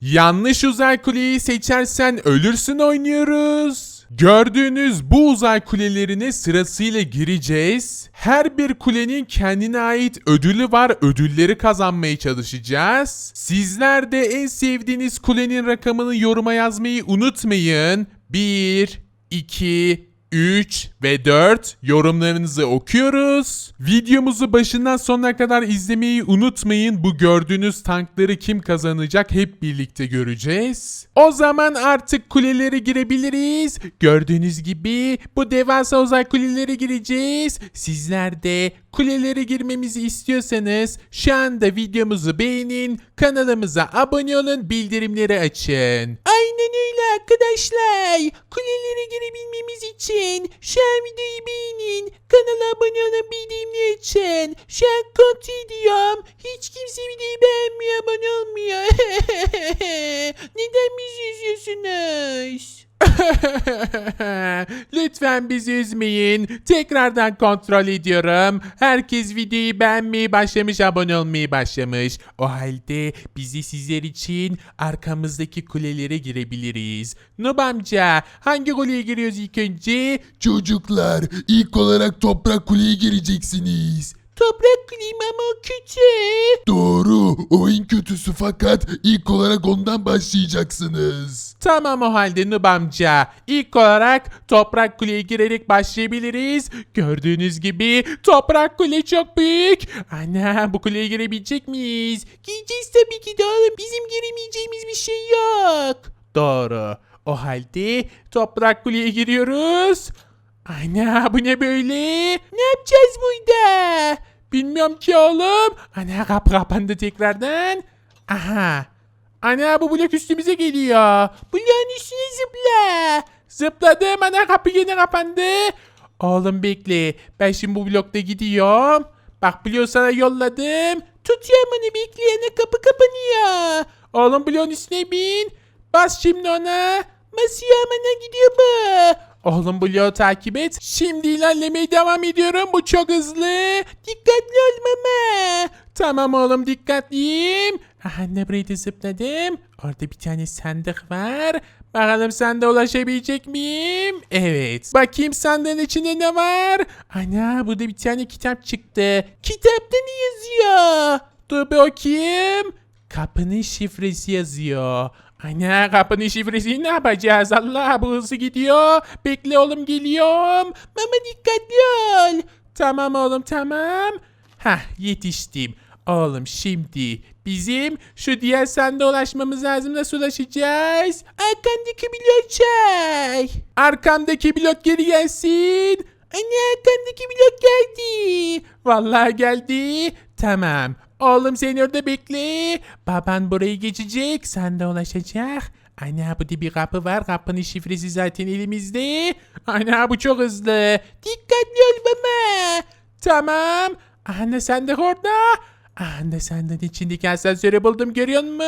Yanlış uzay kuleyi seçersen ölürsün oynuyoruz. Gördüğünüz bu uzay kulelerine sırasıyla gireceğiz. Her bir kulenin kendine ait ödülü var. Ödülleri kazanmaya çalışacağız. Sizler de en sevdiğiniz kulenin rakamını yoruma yazmayı unutmayın. 1, 2, 3 ve 4 yorumlarınızı okuyoruz. Videomuzu başından sonuna kadar izlemeyi unutmayın. Bu gördüğünüz tankları kim kazanacak hep birlikte göreceğiz. O zaman artık kulelere girebiliriz. Gördüğünüz gibi bu devasa uzay kulelere gireceğiz. Sizler de kulelere girmemizi istiyorsanız şu anda videomuzu beğenin, kanalımıza abone olun, bildirimleri açın. Aynen öyle arkadaşlar. Kulelere için videoyu beğenin, kanala abone açın. Şu an kontrol ediyorum. Hiç kimse videoyu beğenmiyor, abone olmuyor. Neden bizi üzüyorsunuz? Lütfen bizi üzmeyin. Tekrardan kontrol ediyorum. Herkes videoyu beğenmeyi başlamış, abone olmayı başlamış. O halde bizi sizler için arkamızdaki kulelere girebiliriz. Nub amca hangi kuleye giriyoruz ilk önce? Çocuklar ilk olarak toprak kuleye gireceksiniz. Toprak kuleyim ama kötü. Doğru o en kötüsü fakat ilk olarak ondan başlayacaksınız. Tamam o halde Nub amca. İlk olarak Toprak Kule'ye girerek başlayabiliriz. Gördüğünüz gibi Toprak Kule çok büyük. Ana bu kuleye girebilecek miyiz? Gireceğiz tabii ki de oğlum. Bizim giremeyeceğimiz bir şey yok. Doğru. O halde Toprak Kule'ye giriyoruz. Ana bu ne böyle? Ne yapacağız burada? Bilmiyorum ki oğlum. Ana kapı kapandı tekrardan. Aha. Ana bu blok üstümüze geliyor. Bloğun üstüne zıpla. Zıpladım ana kapı yine kapandı. Oğlum bekle. Ben şimdi bu blokta gidiyorum. Bak bloğu sana yolladım. Tutuyorum onu bekle ana kapı kapanıyor. Oğlum bloğun üstüne bin. Bas şimdi ona. Basıyorum ana gidiyor bu. Oğlum bloğu takip et. Şimdi ilerlemeye devam ediyorum. Bu çok hızlı. Dikkatli ol mama. Tamam oğlum dikkatliyim. Aha ne burayı da zıpladım. Orada bir tane sandık var. Bakalım sanda ulaşabilecek miyim? Evet. Bakayım sandığın içinde ne var? Ana burada bir tane kitap çıktı. Kitapta ne yazıyor? Dur bakayım. Kapının şifresi yazıyor. Ana kapının şifresi ne yapacağız? Allah bu hızlı gidiyor. Bekle oğlum geliyorum. Mama dikkatli ol. Tamam oğlum tamam. Hah yetiştim. Oğlum şimdi bizim şu diğer sende ulaşmamız lazım. Nasıl ulaşacağız? Arkandaki blok çay. Arkamdaki blok geri gelsin. Anne arkandaki blok geldi. Vallahi geldi. Tamam. Oğlum sen orada bekle. Baban burayı geçecek. Sen de ulaşacak. Ana burada bir kapı var. Kapının şifresi zaten elimizde. Ana bu çok hızlı. Dikkatli ol baba. Tamam. Anne sen de orada. Anne senden içindeki asansörü buldum görüyor musun?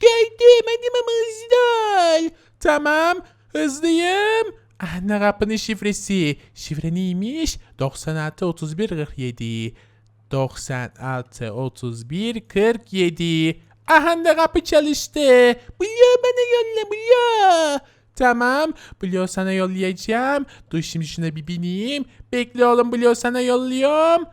Gördüm hadi mama hızlı ol. Tamam hızlıyım. Anne kapının şifresi. Şifre neymiş? 96 31 47. 96 31 47. Aha kapı çalıştı. Blue bana yolla Blue. Tamam. Blue sana yollayacağım. Dur şimdi şuna bir bineyim. Bekle oğlum Blue sana yolluyorum.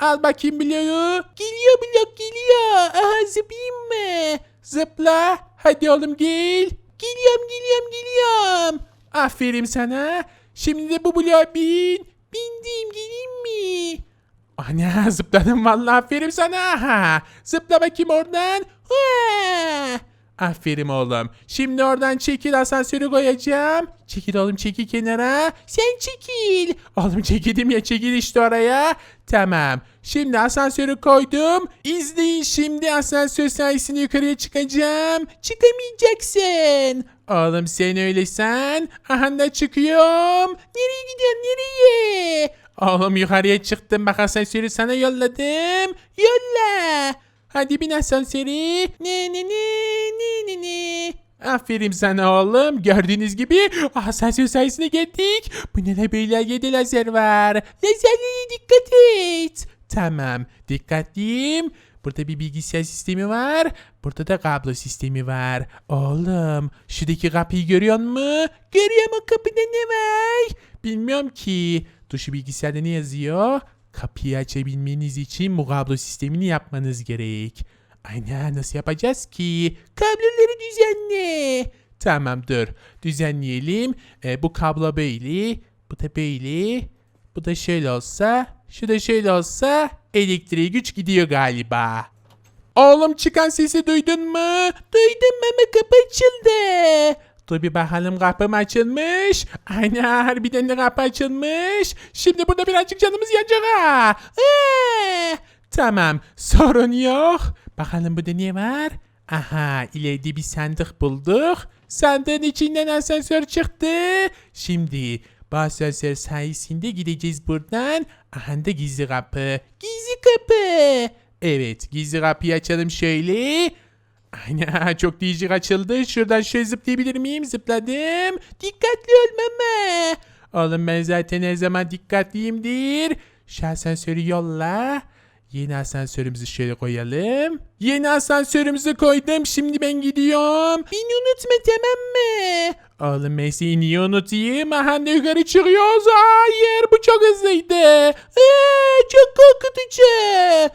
Al bakayım Blue'yu. Geliyor Blue geliyor. Aha zıplayayım mı? Zıpla. Hadi oğlum gel. Geliyorum geliyorum geliyorum. Aferin sana. Şimdi de bu Blue'a bin. Geleyim mi? Ana zıpladım vallahi aferin sana. Ha, zıpla bakayım oradan. Ha. Aferin oğlum. Şimdi oradan çekil asansörü koyacağım. Çekil oğlum çekil kenara. Sen çekil. Oğlum çekildim ya çekil işte oraya. Tamam. Şimdi asansörü koydum. İzleyin şimdi asansör sayesinde yukarıya çıkacağım. Çıkamayacaksın. Oğlum sen öyle sen. Aha da çıkıyorum. Nereye gidiyorsun nereye? Oğlum yukarıya çıktım bak asansörü sana yolladım. Yolla. Hadi bin asansörü. Ne ne ne ne ne ne. Aferin sana oğlum. Gördüğünüz gibi asansör sayesinde geldik. Bu ne böyle yedi lazer var. Lazerlere dikkat et. Tamam dikkatliyim. Burada bir bilgisayar sistemi var. Burada da kablo sistemi var. Oğlum şuradaki kapıyı görüyor musun? Görüyorum o kapıda ne var? Bilmiyorum ki. Dur şu bilgisayarda ne yazıyor? Kapıyı açabilmeniz için bu sistemini yapmanız gerek. Aynen nasıl yapacağız ki? Kabloları düzenle. Tamam dur. Düzenleyelim. Ee, bu kablo böyle. Bu da böyle. Bu da şöyle olsa. Şu da şöyle olsa. Elektriği güç gidiyor galiba. Oğlum çıkan sesi duydun mu? Duydum ama kapı açıldı. Dur bir bakalım kapı mı açılmış? Aynen harbiden de kapı açılmış. Şimdi burada birazcık canımız yanacak ha. Ee, tamam sorun yok. Bakalım burada ne var? Aha ileride bir sandık bulduk. Sandığın içinden asansör çıktı. Şimdi bu asansör sayesinde gideceğiz buradan. Aha da gizli kapı. Gizli kapı. Evet gizli kapıyı açalım şöyle. Çok değişik açıldı. Şuradan şöyle zıplayabilir miyim? Zıpladım. Dikkatli ol mama. Oğlum ben zaten her zaman dikkatliyimdir. Şu asansörü yolla. Yeni asansörümüzü şöyle koyalım. Yeni asansörümüzü koydum. Şimdi ben gidiyorum. Beni unutma tamam mı? Oğlum seni niye unutayım? Da yukarı çıkıyoruz. Hayır bu çok hızlıydı. Ee, çok korkutucu.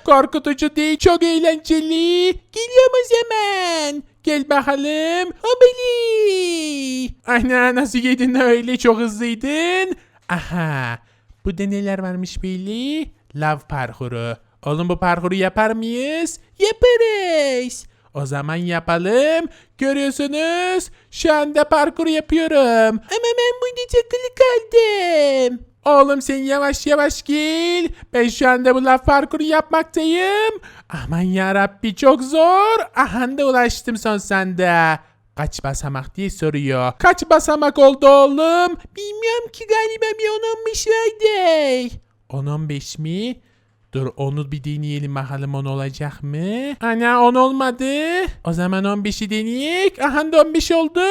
Korkutucu değil çok eğlenceli. Geliyorum o zaman. Gel bakalım. Hobeli. Ana nasıl yedin öyle çok hızlıydın. Aha. Bu da neler varmış böyle? Lav parkuru. Oğlum bu parkuru yapar mıyız? Yaparız. O zaman yapalım. Görüyorsunuz. Şu anda parkur yapıyorum. Ama ben burada takılı kaldım. Oğlum sen yavaş yavaş gel. Ben şu anda bu laf parkuru yapmaktayım. Aman yarabbi çok zor. Aha da ulaştım son sanda. Kaç basamak diye soruyor. Kaç basamak oldu oğlum? Bilmiyorum ki galiba bir 10-15 vardı. 10-15 mi? Dur onu bir deneyelim bakalım 10 olacak mı? Ana 10 olmadı. O zaman 15'i deneyek. Aha da 15 oldu.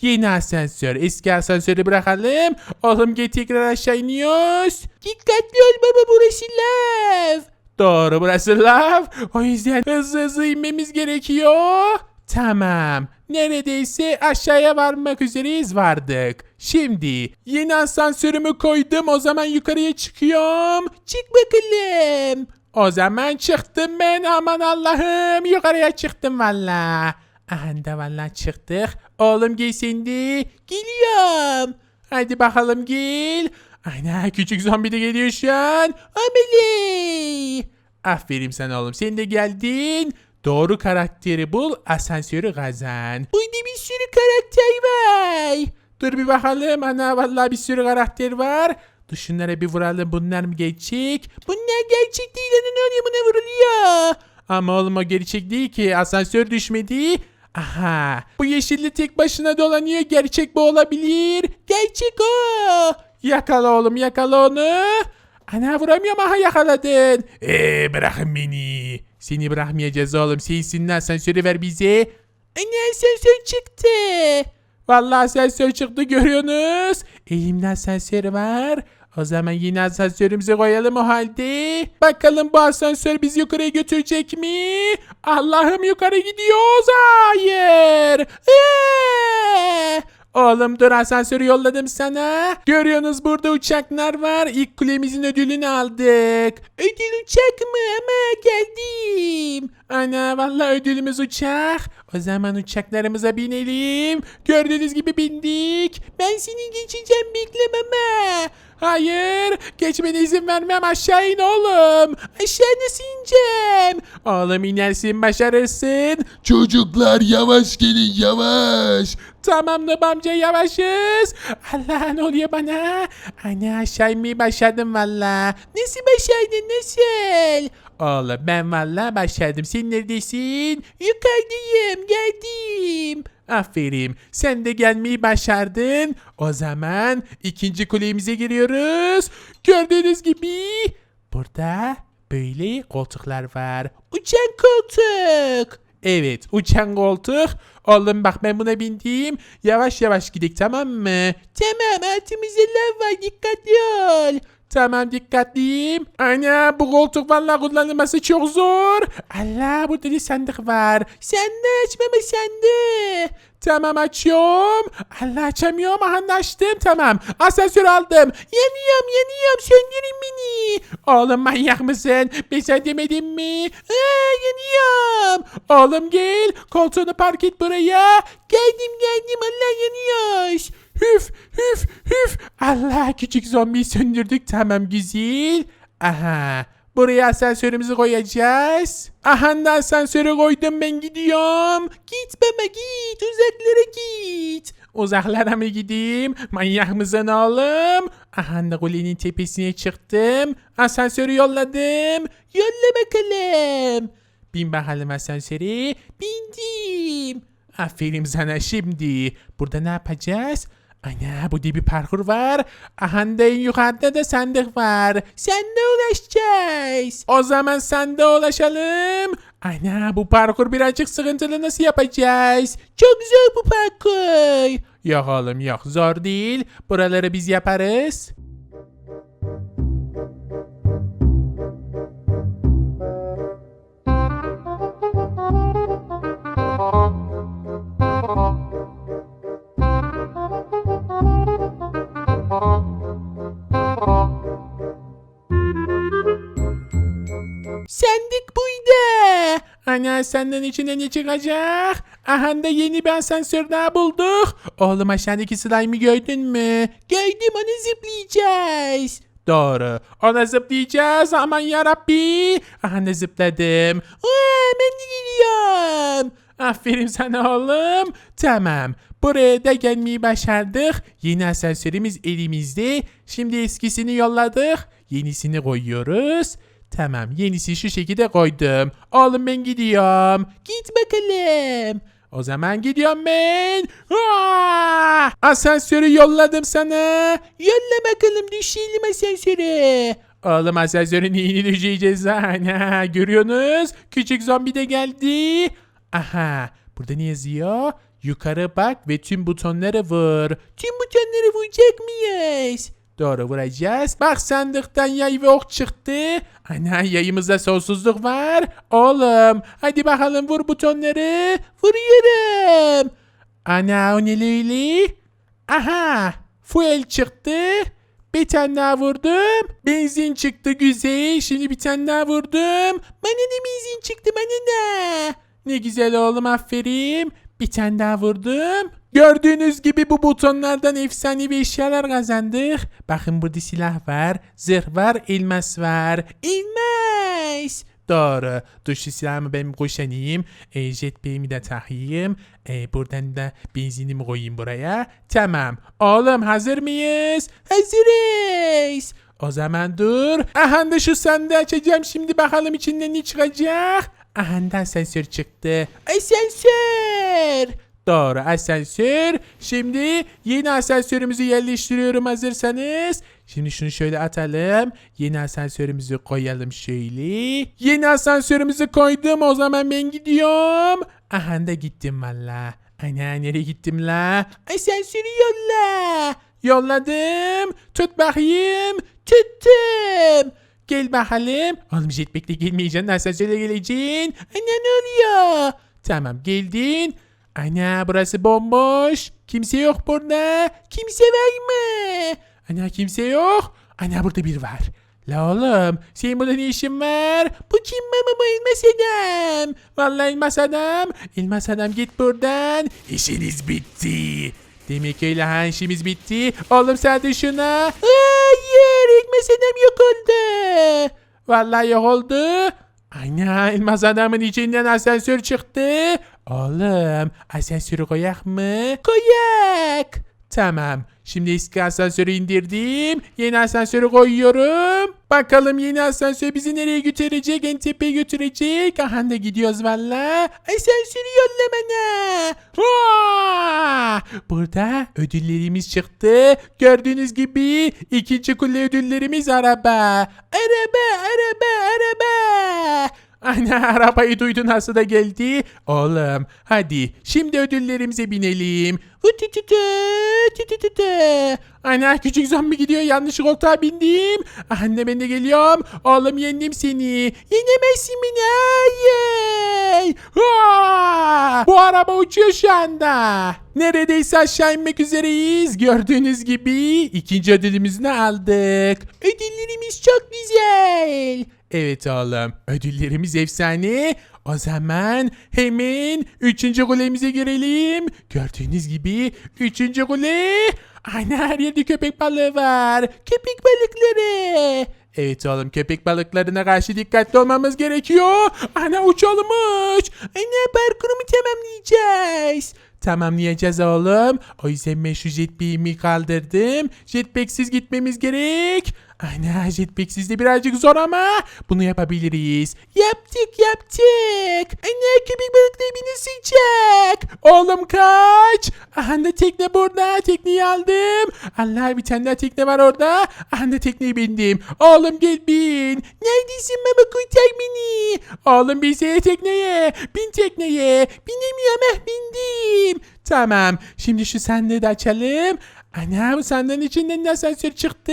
Yeni asansör. Eski asansörü bırakalım. Oğlum gel tekrar aşağı iniyoruz. Dikkatli ol baba burası lav. Doğru burası lav. O yüzden hızlı hızlı inmemiz gerekiyor. Tamam. Neredeyse aşağıya varmak üzereyiz vardık. Şimdi yeni asansörümü koydum. O zaman yukarıya çıkıyorum. Çık bakalım. O zaman çıktım ben. Aman Allah'ım. Yukarıya çıktım valla. Aha valla çıktık. Oğlum gel de. Geliyorum. Hadi bakalım gel. Ana küçük zombi de geliyor şu an. Ameli. Aferin sana oğlum. Sen de geldin. Doğru karakteri bul, asansörü kazan. Burada bir sürü karakter var. Dur bir bakalım. Ana vallahi bir sürü karakter var. Dur şunlara bir vuralım. Bunlar mı gerçek? Bunlar gerçek değil. Ana ne oluyor buna vuruluyor. Ama oğlum o gerçek değil ki. Asansör düşmedi. Aha. Bu yeşilli tek başına dolanıyor. Gerçek bu olabilir. Gerçek o. Yakala oğlum yakala onu. Ana vuramıyorum aha yakaladın. Eee bırakın beni. Seni bırakmayacağız oğlum. Sensin asansörü ver bize. Ana asansör çıktı. Vallahi asansör çıktı görüyorsunuz. Elimde asansör var. O zaman yeni asansörümüzü koyalım o halde. Bakalım bu asansör bizi yukarıya götürecek mi? Allah'ım yukarı gidiyoruz. Hayır. Eee! Oğlum dur asansörü yolladım sana. Görüyorsunuz burada uçaklar var. İlk kulemizin ödülünü aldık. Ödül uçak mı? Ama geldim. Ana vallahi ödülümüz uçak. O zaman uçaklarımıza binelim. Gördüğünüz gibi bindik. Ben seni geçeceğim bekleme ama. Hayır. Geçmene izin vermem. Aşağı in oğlum. Aşağı nasıl ineceğim? Oğlum inersin başarırsın. Çocuklar yavaş gelin yavaş. Tamam Nub amca yavaşız. Allah ne oluyor bana? Ana aşağı inmeyi başardım valla. Nasıl başardın nasıl? Oğlum ben valla başardım. Sen neredesin? Yukarıdayım geldim. Aferin. Sen de gelmeyi başardın. O zaman ikinci kulemize giriyoruz. Gördüğünüz gibi burada böyle koltuklar var. Uçan koltuk. Evet uçan koltuk. Oğlum bak ben buna bindim. Yavaş yavaş gidelim tamam mı? Tamam altımızda lav var dikkatli ol. Tamam dikkatliyim. Ana bu koltuk vallahi kullanılması çok zor. Allah burada bir sandık var. Sen de açmama sende. Tamam açıyorum. Allah açamıyorum. Aha açtım. Tamam. Asansör aldım. Yanıyorum yanıyorum. Söndürün beni. Oğlum manyak mısın? Ben sen demedim mi? Aa, yanıyorum. Oğlum gel. Koltuğunu park et buraya. Geldim geldim. Allah yanıyoruz. Hüf hüf hüf. Allah küçük zombi söndürdük. Tamam güzel. Aha. Buraya asansörümüzü koyacağız. Aha da asansörü koydum ben gidiyorum. Git baba git uzaklara git. Uzaklara mı gideyim? Manyak mısın oğlum? Aha da kulenin tepesine çıktım. Asansörü yolladım. Yolla bakalım. Bin bakalım asansöre. Bindim. Aferin sana şimdi. Burada ne yapacağız? Ana bu diye bir parkur var. Aha da en yukarıda da sandık var. Sende ulaşacağız. O zaman sende ulaşalım. Ana bu parkur birazcık sıkıntılı nasıl yapacağız? Çok zor bu parkur. Yok oğlum yok zor değil. Buraları biz yaparız. Ana senden içinden ne çıkacak? Aha da yeni bir asansör daha bulduk. Oğlum aşağıdaki slime'ı gördün mü? Gördüm onu zıplayacağız. Doğru. Ona zıplayacağız. Aman yarabbi. Aha da zıpladım. Aa, ben de geliyorum. Aferin sana oğlum. Tamam. Buraya da gelmeyi başardık. Yeni asansörümüz elimizde. Şimdi eskisini yolladık. Yenisini koyuyoruz. Tamam yenisi şu şekilde koydum. Oğlum ben gidiyorum. Git bakalım. O zaman gidiyorum ben. Aa! Asansörü yolladım sana. Yolla bakalım düşelim asansöre. Oğlum asansörün iyini düşeceğiz ana. Görüyorsunuz? Küçük zombi de geldi. Aha. Burada ne yazıyor? Yukarı bak ve tüm butonları vur. Tüm butonları vuracak mıyız? Doğru vuracağız. Bak sandıktan yay ve çıktı. Ana yayımızda sonsuzluk var. Oğlum hadi bakalım vur butonları. Vuruyorum. Ana o ne? Aha fuel çıktı. Bir tane daha vurdum. Benzin çıktı güzel. Şimdi bir tane daha vurdum. Bana ne benzin çıktı bana ne? Ne güzel oğlum aferin. Bir tane daha vurdum. Gördüğünüz gibi bu butonlardan efsanevi eşyalar kazandık. Bakın burada silah var, zırh var, elmas var. Elmas! Doğru. Dur şu silahımı ben kuşanayım. E, jetpack'imi de takayım. E, buradan da benzinimi koyayım buraya. Tamam. Oğlum hazır mıyız? Hazırız. O zaman dur. Aha da şu sandığı açacağım. Şimdi bakalım içinden ne çıkacak. Aha da asansör çıktı. Asansör. Doğru asansör. Şimdi yeni asansörümüzü yerleştiriyorum hazırsanız. Şimdi şunu şöyle atalım. Yeni asansörümüzü koyalım şöyle. Yeni asansörümüzü koydum o zaman ben gidiyorum. Aha da gittim valla. Ana nereye gittim la? Asansörü yolla. Yolladım. Tut bakayım. Tuttum. Gel bakalım. Oğlum jetpack'le gelmeyeceksin. Asansörle geleceksin. Ana ne oluyor? Tamam geldin. Ana burası bomboş. Kimse yok burada. Kimse var mı? Ana kimse yok. Ana burada bir var. La oğlum senin burada ne işin var? Bu kim mama bu elmas adam? Vallahi elmas adam. Elmas adam git buradan. İşiniz bitti. Demek öyle ha işimiz bitti. Oğlum sen de şuna. Hayır elmas adam yok oldu. Vallahi yok oldu. Ana elmas adamın içinden asansör çıktı. Oğlum asansörü koyak mı? Koyak. Tamam. Şimdi eski asansörü indirdim. Yeni asansörü koyuyorum. Bakalım yeni asansör bizi nereye götürecek? En tepeye götürecek. Aha da gidiyoruz valla. Asansörü yolla bana. Vaa! Burada ödüllerimiz çıktı. Gördüğünüz gibi ikinci kule ödüllerimiz araba. Araba, araba, araba. Ana arabayı duydu nasıl da geldi. Oğlum hadi şimdi ödüllerimize binelim. Ana küçük zombi gidiyor yanlış koltuğa bindim. Anne ben de geliyorum. Oğlum yendim seni. Yenemezsin beni. Aa! Bu araba uçuyor şu anda. Neredeyse aşağı inmek üzereyiz. Gördüğünüz gibi ikinci ödülümüzü aldık. Ödüllerimiz çok güzel. Evet oğlum ödüllerimiz efsane. O zaman hemen üçüncü kulemize girelim. Gördüğünüz gibi üçüncü kule. Ana her yerde köpek balığı var. Köpek balıkları. Evet oğlum köpek balıklarına karşı dikkatli olmamız gerekiyor. Ana uçalımmış. Ana parkurumu tamamlayacağız. Tamamlayacağız oğlum. O yüzden ben şu jetpack'imi kaldırdım. Jetpack'siz gitmemiz gerek. Ana jetpack'siz de birazcık zor ama bunu yapabiliriz. Yaptık yaptık. Ana köpek balıkları beni sıcak. Oğlum kaç. Aha da tekne burada. Tekneyi aldım. Allah bir tane daha tekne var orada. Aha da bindim. Oğlum gel bin. Neredesin baba kurtar beni. Oğlum bize tekneye. Bin tekneye. Binemiyorum ah bindim. Tamam. Şimdi şu sandığı da açalım. Ana bu sandığın içinden de asansör çıktı.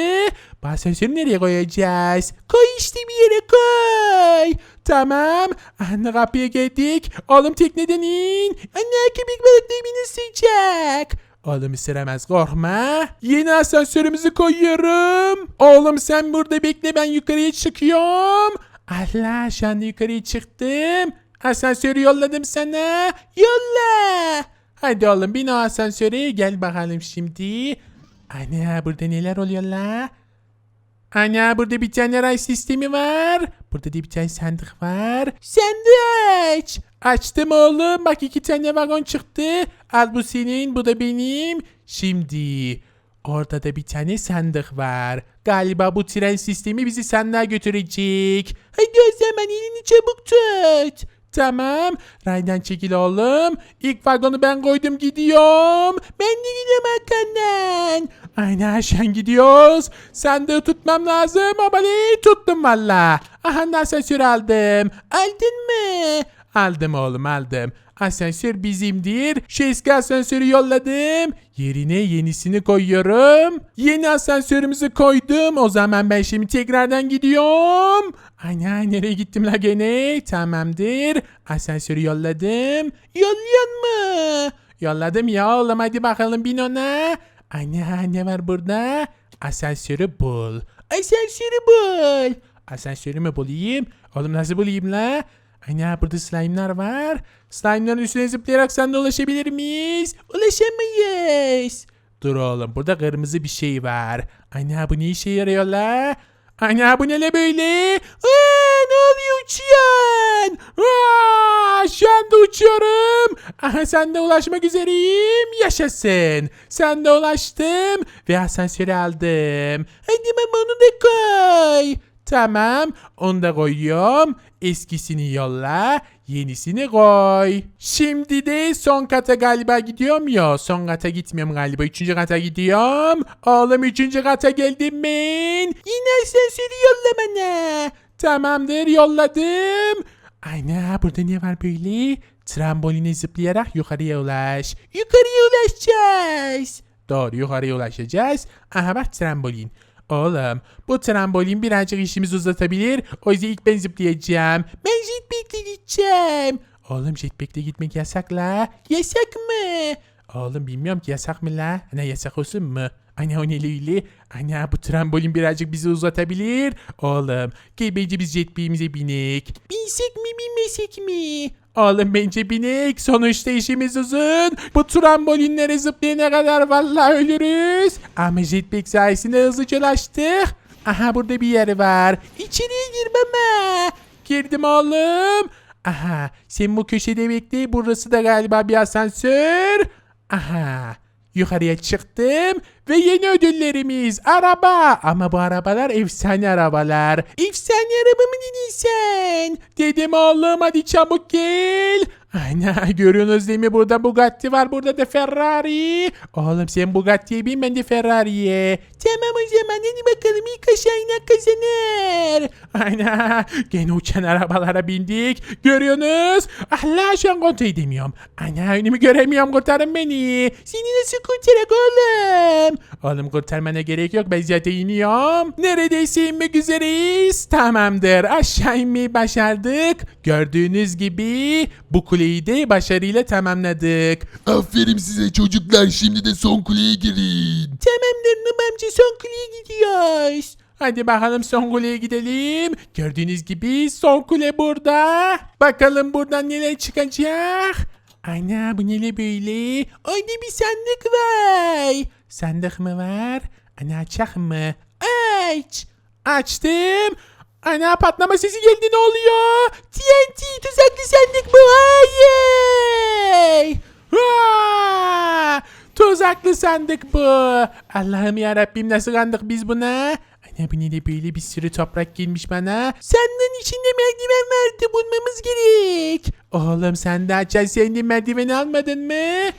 Bu asansörü nereye koyacağız? Koy işte bir yere koy. Tamam. Anne kapıya geldik. Oğlum tekneden in. Anne köpek balıkları beni sıcak. Oğlum ısıramaz korkma. Yeni asansörümüzü koyuyorum. Oğlum sen burada bekle ben yukarıya çıkıyorum. Allah şu anda yukarıya çıktım. Asansörü yolladım sana. Yolla. Hadi oğlum bin o asansöre gel bakalım şimdi. Ana burada neler oluyor la? Ana burada bir tane ray sistemi var. Burada da bir tane sandık var. Sandık. Açtım oğlum. Bak iki tane vagon çıktı. Al bu senin bu da benim. Şimdi orada da bir tane sandık var. Galiba bu tren sistemi bizi sandığa götürecek. Hadi o zaman elini çabuk tut. Tamam. Raydan çekil oğlum. İlk vagonu ben koydum gidiyorum. Ben de gidiyorum arkandan. Aynen aşağı gidiyoruz. Sandığı tutmam lazım ama ne tuttum valla. Aha asansör aldım. Aldın mı? Aldım oğlum aldım. Asansör bizimdir. Şu eski asansörü yolladım. Yerine yenisini koyuyorum. Yeni asansörümüzü koydum. O zaman ben şimdi tekrardan gidiyorum. Ana nereye gittim la gene? Tamamdır. Asansörü yolladım. Yolluyor mu? Yolladım ya oğlum hadi bakalım bin ona. Ana ne var burada? Asansörü bul. Asansörü bul. Asansörü mü bulayım? Oğlum nasıl bulayım la? Ana burada slime'lar var. Slime'ların üstüne zıplayarak sen de ulaşabilir miyiz? Ulaşamayız. Dur oğlum burada kırmızı bir şey var. Ana bu ne işe yarıyor la? Ana bu ne böyle? Aa, ne oluyor uçuyorsun? Aa, şu anda uçuyorum. Aha sen de ulaşmak üzereyim. Yaşasın. Sen de ulaştım ve asansörü aldım. Hadi mama onu da koy. Tamam onu da koyuyorum. Eskisini yolla. Yenisini koy. Şimdi de son kata galiba gidiyorum ya. Son kata gitmiyorum galiba. Üçüncü kata gidiyorum. Oğlum üçüncü kata geldim ben. Yine asansörü yolla bana. Tamamdır yolladım. Ana burada ne var böyle? Tramboline zıplayarak yukarıya ulaş. Yukarıya ulaşacağız. Doğru yukarıya ulaşacağız. Aha bak trambolin. Oğlum bu trambolin birazcık işimizi uzatabilir. O yüzden ilk ben zıplayacağım. Ben jetpack'le gideceğim. Oğlum jetpack'le gitmek yasak la. Yasak mı? Oğlum bilmiyorum ki yasak mı la? Ana yasak olsun mu? Ana o ne öyle? Ana bu trambolin birazcık bizi uzatabilir. Oğlum gel bence biz jetpack'imize binek. Binsek mi binmesek mi? Oğlum bence binek. Sonuçta işimiz uzun. Bu trambolinlere zıplayana kadar vallahi ölürüz. Ama jetpack sayesinde hızlıca ulaştık. Aha burada bir yer var. İçeriye gir baba. Girdim oğlum. Aha sen bu köşede bekle. Burası da galiba bir asansör. Aha. Yukarıya çıktım ve yeni ödüllerimiz araba. Ama bu arabalar efsane arabalar. Efsane araba mı dedin sen? Dedim oğlum hadi çabuk gel. Aynen görüyorsunuz değil mi? Burada Bugatti var burada da Ferrari. Oğlum sen Bugatti'ye bin ben de Ferrari'ye. Tamam o zaman hadi bakalım ilk aşağına kazanır. Aynen. Gene uçan arabalara bindik. Görüyorsunuz. Allah şu an kontrol edemiyorum. Ana önümü göremiyorum kurtarın beni. Seni nasıl kurtarak oğlum? Oğlum kurtarmana gerek yok ben zaten iniyorum. Neredeyse inmek üzereyiz. Tamamdır aşağı inmeyi başardık. Gördüğünüz gibi bu kuleyi de başarıyla tamamladık. Aferin size çocuklar şimdi de son kuleye girin. Tamamdır Num amca son kuleye gidiyoruz. Hadi bakalım son kuleye gidelim. Gördüğünüz gibi son kule burada. Bakalım buradan neler çıkacak. Ana bu ne böyle? Orada bir sandık var. Sandık mı var? Ana açak mı? Aç. Açtım. Ana patlama sesi geldi ne oluyor? TNT tuzaklı sandık bu. Hayır. Aa! Tuzaklı sandık bu. Allah'ım ya Rabbim nasıl kandık biz buna? Ana bu de böyle bir sürü toprak gelmiş bana. Sandığın içinde merdiven vardı bulmamız gerek. Oğlum sen de açan sen de merdiven almadın mı?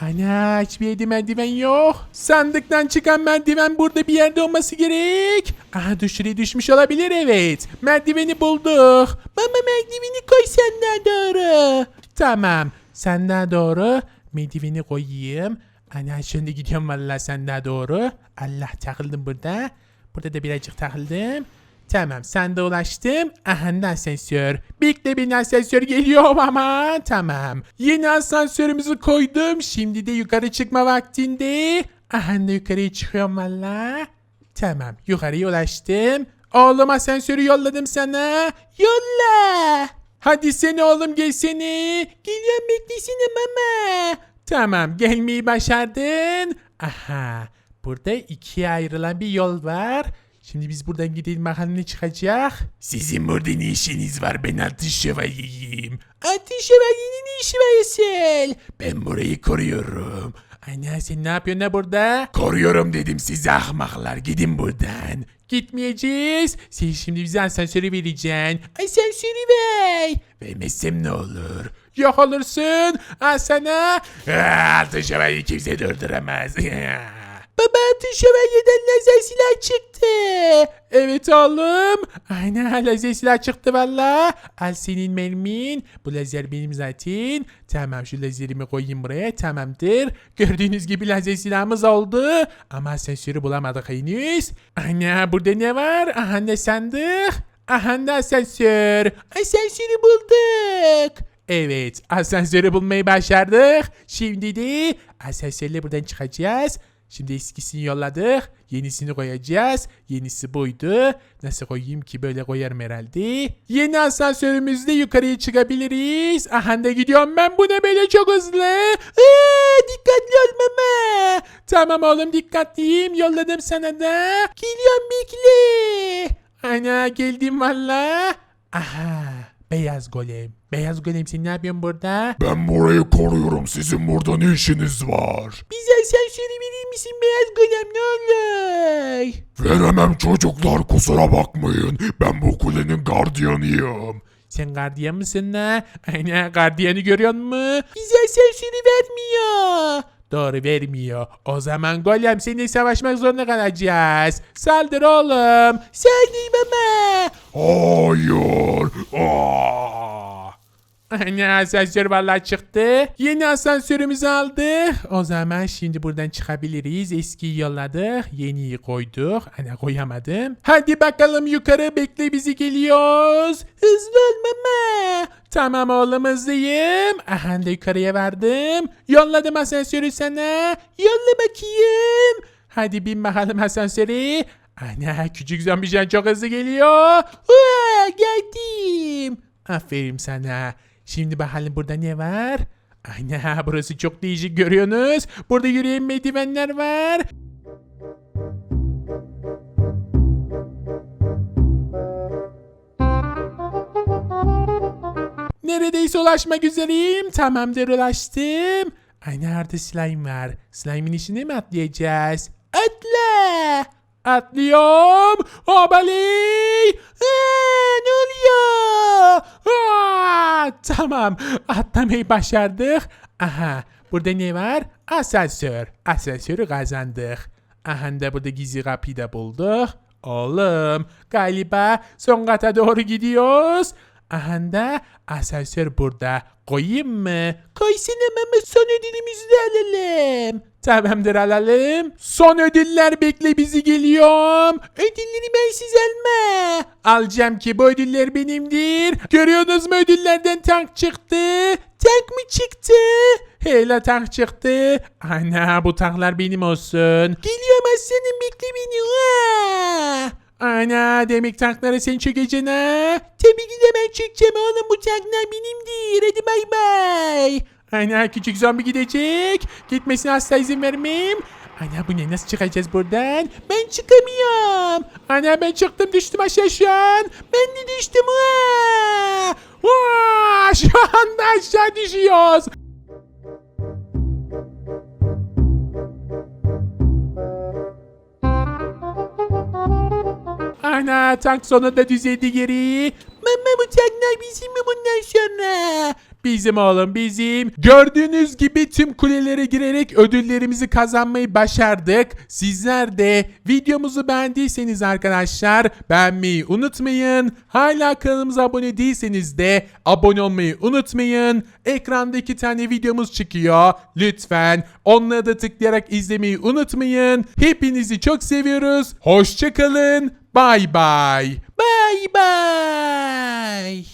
Ana hiçbir yerde merdiven yok. Sandıktan çıkan merdiven burada bir yerde olması gerek. Aha düşürü düşmüş olabilir evet. Merdiveni bulduk. Baba merdiveni koy senden doğru. Tamam. Senden doğru. Merdiveni koyayım. Ana şimdi gidiyorum vallahi senden doğru. Allah takıldım burada. Burada da birazcık takıldım. Tamam sen de ulaştım. Aha asansör. Bekle bir asansör geliyor ama. Tamam. Yeni asansörümüzü koydum. Şimdi de yukarı çıkma vaktinde. Aha yukarıya çıkıyorum valla. Tamam yukarıya ulaştım. Oğlum asansörü yolladım sana. Yolla. Hadi sen oğlum gelsene. Geliyorum beklesene mama. Tamam gelmeyi başardın. Aha burada ikiye ayrılan bir yol var. Şimdi biz buradan gidelim bakalım ne çıkacak. Sizin burada ne işiniz var ben atış şövalyeyim. Atış şövalyenin ne işi var Esel? Ben burayı koruyorum. Ana sen ne yapıyorsun ne burada? Koruyorum dedim size ahmaklar gidin buradan. Gitmeyeceğiz. Sen şimdi bize asansörü vereceksin. Asansörü ver. Vermezsem ne olur? Yok olursun. Al sana. Aa, Altın şövalyeyi kimse durduramaz. Baba altın şövalyeden lazer silah çıktı. Evet oğlum. Aynen lazer silah çıktı valla. Al senin mermin. Bu lazer benim zaten. Tamam şu lazerimi koyayım buraya. Tamamdır. Gördüğünüz gibi lazer silahımız oldu. Ama asansörü bulamadık henüz. Ana burada ne var? Aha ne sandık? Aha da asansör. Asansörü bulduk. Evet asansörü bulmayı başardık. Şimdi de asansörle buradan çıkacağız. Şimdi eskisini yolladık. Yenisini koyacağız. Yenisi buydu. Nasıl koyayım ki böyle koyarım herhalde. Yeni asansörümüzle yukarıya çıkabiliriz. Aha da gidiyorum ben bu ne böyle çok hızlı. Aa, dikkatli ol mama. Tamam oğlum dikkatliyim. Yolladım sana da. Geliyorum bekle. Ana geldim valla. Aha beyaz golem. Beyaz golem sen ne yapıyorsun burada? Ben burayı koruyorum sizin burada ne işiniz var? Bize asansörü verir misin beyaz golem ne olur? Veremem çocuklar kusura bakmayın ben bu kulenin gardiyanıyım. Sen gardiyan mısın la? Aynen gardiyanı görüyor mu? Bize asansörü vermiyor. Doğru vermiyor. O zaman golem seninle savaşmak zorunda kalacağız. Saldır oğlum. Saldır baba. Hayır. Aa! Anne asansör vallahi çıktı. Yeni asansörümüzü aldık. O zaman şimdi buradan çıkabiliriz. Eskiyi yolladık. Yeniyi koyduk. Ana koyamadım. Hadi bakalım yukarı bekle bizi geliyoruz. Hızlı ol mama. Tamam oğlum hızlıyım. Aha da yukarıya vardım. Yolladım asansörü sana. Yolla bakayım. Hadi bin bakalım asansöre. Ana küçük zombican çok hızlı geliyor. Hua, geldim. Aferin sana. Şimdi bakalım burada ne var? Ana burası çok değişik görüyorsunuz. Burada yürüyen merdivenler var. Neredeyse ulaşmak üzereyim. Tamamdır ulaştım. Ay nerede slime var? Slime'in içine mi atlayacağız? Atla! Atlıyorum. Hobaley! Aa, ne oluyor? Tamam. Atlamayı başardık. Aha. Burada ne var? Asansör. Asansörü kazandık. Aha da burada gizli kapıyı da bulduk. Oğlum galiba son kata doğru gidiyoruz. Aha da asansör burada. Koyayım mı? Koysana ama son ödülümüzü de alalım. Tamamdır alalım. Son ödüller bekle bizi geliyorum. Ödülleri ben siz alma. Alacağım ki bu ödüller benimdir. Görüyorsunuz mu ödüllerden tank çıktı. Tank mı çıktı? Hele tank çıktı. Ana bu tanklar benim olsun. Geliyorum aslanım bekle beni. Aa! Ana demek tankları sen çekeceksin ha? Tabii ki de ben çekeceğim oğlum bu tanklar benimdir. Hadi bay bay. Ana küçük zombi gidecek. Gitmesine asla izin vermem. Ana bu ne nasıl çıkacağız buradan? Ben çıkamıyorum. Ana ben çıktım düştüm aşağı şu an. Ben de düştüm. Aa! Aa! Şu anda aşağı düşüyoruz. Ana tank sonunda düzeldi geri. Mama bu tanklar bizim mi bundan sonra? Bizim oğlum bizim. Gördüğünüz gibi tüm kulelere girerek ödüllerimizi kazanmayı başardık. Sizler de videomuzu beğendiyseniz arkadaşlar beğenmeyi unutmayın. Hala kanalımıza abone değilseniz de abone olmayı unutmayın. Ekranda iki tane videomuz çıkıyor. Lütfen onları da tıklayarak izlemeyi unutmayın. Hepinizi çok seviyoruz. Hoşçakalın. Bye bye. Bye bye.